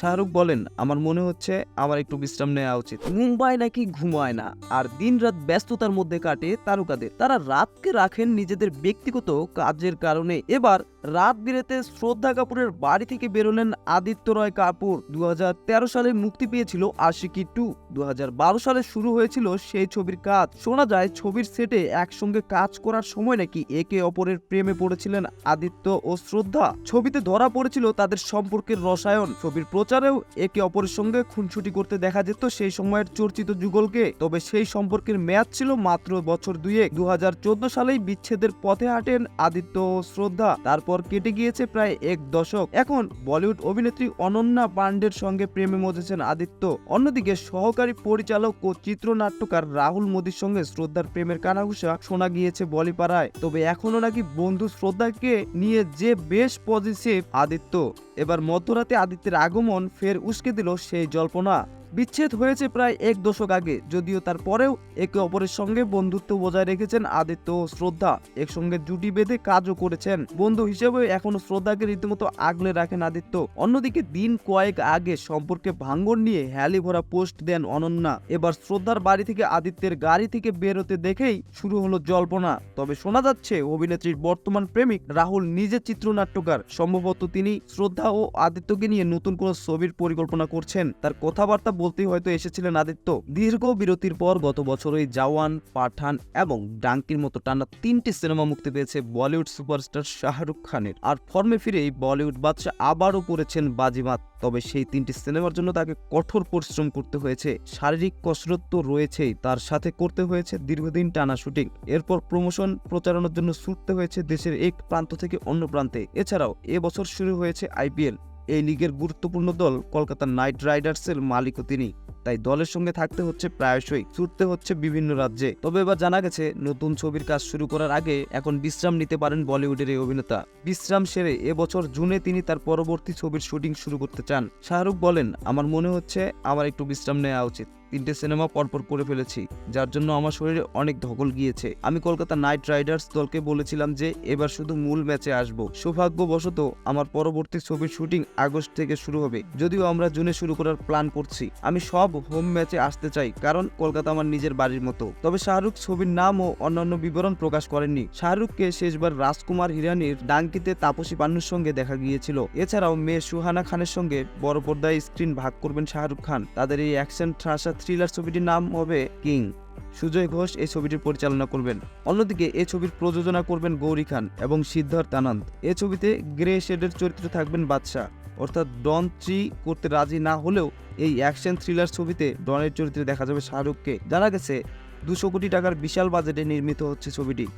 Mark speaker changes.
Speaker 1: শাহরুখ বলেন, আমার মনে হচ্ছে আমার একটু বিশ্রাম নেওয়া উচিত। মুম্বাই নাকি ঘুমায় না, আর দিন রাত ব্যস্ততার মধ্যে কাটে তারকাদের। তারা রাতকে রাখেন নিজেদের ব্যক্তিগত কাজের কারণে। এবার রাত বিরেতে শ্রদ্ধা কাপুরের বাড়ি থেকে বেরোলেন আদিত্য রয় কাপুর। দু হাজার তেরো সালে মুক্তি পেয়েছিল আশিকি টু। দু হাজার বারো সালে শুরু হয়েছিল সেই ছবির কাজ। শোনা যায়, ছবির সেটে একসঙ্গে কাজ করার সময় নাকি একে অপরের প্রেমে পড়েছিলেন আদিত্য ও শ্রদ্ধা। ছবিতে ধরা পড়েছিল তাদের সম্পর্কের রসায়ন। ছবির প্রচারেও একে অপরের সঙ্গে খুনসুটি করতে দেখা যেত সেই সময়ের চর্চিত যুগলকে। তবে সেই সম্পর্কের মেয়াদ ছিল মাত্র বছর দুয়েক। দু সালেই বিচ্ছেদের পথে হাঁটেন আদিত্য ও শ্রদ্ধা। তারপর কেটে গিয়েছে প্রায় এক দশক। এখন বলিউড অভিনেত্রী অনন্যা পান্ডের সঙ্গে প্রেমে মজেছেন আদিত্য। অন্যদিকে সহকারী পরিচালক ও চিত্রনাট্যকার রাহুল মোদীর সঙ্গে শ্রদ্ধার প্রেমের কানাঘুষা শোনা গিয়েছে বলিপাড়ায়। তবে এখনও নাকি বন্ধু শ্রদ্ধাকে নিয়ে যে বেশ পজিটিভ আদিত্য। এবার মধ্যরাতে আদিত্যের আগমন ফের উস্কে দিল সেই জল্পনা। বিচ্ছেদ হয়েছে প্রায় এক দশক আগে, যদিও তারপরেও একে অপরের সঙ্গে বন্ধুত্ব বজায় রেখেছেন আদিত্য ও শ্রদ্ধা। একসঙ্গে জুটি বেঁধে কাজও করেছেন। বন্ধু হিসেবে এখনও শ্রদ্ধাকে রীতিমতো আগলে রাখেন আদিত্য। অন্যদিকে দিন কয়েক আগে সম্পর্কে ভাঙ্গন নিয়ে হ্যালি ভরা পোস্ট দেন অনন্যা। এবার শ্রদ্ধার বাড়ি থেকে আদিত্যের গাড়ি থেকে বেরোতে দেখেই শুরু হলো জল্পনা। তবে শোনা যাচ্ছে, অভিনেত্রীর বর্তমান প্রেমিক রাহুল নিজে চিত্রনাট্যকার। সম্ভবত তিনি শ্রদ্ধা ও আদিত্যকে নিয়ে নতুন কোনো ছবির পরিকল্পনা করছেন। তার কথাবার্তা বলতেই হয়তো এসেছিলেন আদিত্য। দীর্ঘ বিরতির পর গত বছরই জওয়ান, পাঠান এবং ডাঙ্কির মতো টানা তিনটি সিনেমা মুক্তি পেয়েছে বলিউড সুপারস্টার শাহরুখ খানের। আর ফর্মে ফিরেই বলিউড বাদশা আবারও পড়েছেন বাজিমাত। তবে সেই তিনটি সিনেমার জন্য তাকে কঠোর পরিশ্রম করতে হয়েছে। শারীরিক কসরত তো রয়েছেই, তার সাথে করতে হয়েছে দীর্ঘদিন টানা শুটিং। এরপর প্রমোশন প্রচারণার জন্য ছুটতে হয়েছে দেশের এক প্রান্ত থেকে অন্য প্রান্তে। এছাড়াও এবছর শুরু হয়েছে আইপিএল। এই লিগের গুরুত্বপূর্ণ দল কলকাতা নাইট রাইডার্সের মালিকও তিনি। তাই দলের সঙ্গে থাকতে হচ্ছে প্রায়শই, ছুটতে হচ্ছে বিভিন্ন রাজ্যে। তবে এবার জানা গেছে, নতুন ছবির কাজ শুরু করার আগে এখন বিশ্রাম নিতে পারেন বলিউডের এই অভিনেতা। বিশ্রাম সেরে এবছর জুনে তিনি তার পরবর্তী ছবির শুটিং শুরু করতে চান। শাহরুখ বলেন, আমার মনে হচ্ছে আমার একটু বিশ্রাম নেওয়া উচিত। তিনটে সিনেমা পরপর করে ফেলেছি, যার জন্য আমার শরীরে অনেক ধকল গিয়েছে। আমি কলকাতা নাইট রাইডার্স দলকে বলেছিলাম যে এবার শুধু মূল ম্যাচে আসব। সৌভাগ্যবশত আমার পরবর্তী ছবির শুটিং আগস্ট থেকে শুরু হবে, যদিও আমরা জুনে শুরু করার প্ল্যান করছি। আমি সব হোম ম্যাচে আসতে চাই, কারণ কলকাতা আমার নিজের বাড়ির মতো। তবে শাহরুখ ছবির নাম ও অন্যান্য বিবরণ প্রকাশ করেননি। শাহরুখকে শেষবার রাজকুমার হিরানির ডাঙ্কিতে তাপসী পান্নুর সঙ্গে দেখা গিয়েছিল। এছাড়াও মেয়ে সুহানা খানের সঙ্গে বড় পর্দায় স্ক্রিন ভাগ করবেন শাহরুখ খান। তাদের এই অ্যাকশন ঠাসা থ্রিলার ছবিটির নাম হবে কিং। সুজয় ঘোষ এই ছবিটির পরিচালনা করবেন। অন্যদিকে এই ছবির প্রযোজনা করবেন গৌরী খান এবং সিদ্ধার্থ আনন্দ। এ ছবিতে গ্রে শেডের চরিত্রে থাকবেন বাদশাহ। অর্থাৎ ডন থ্রি করতে রাজি না হলেও এই অ্যাকশন থ্রিলার ছবিতে ডনের চরিত্রে দেখা যাবে শাহরুখকে। জানা গেছে, দুশো কোটি টাকার বিশাল বাজেটে নির্মিত হচ্ছে ছবিটি।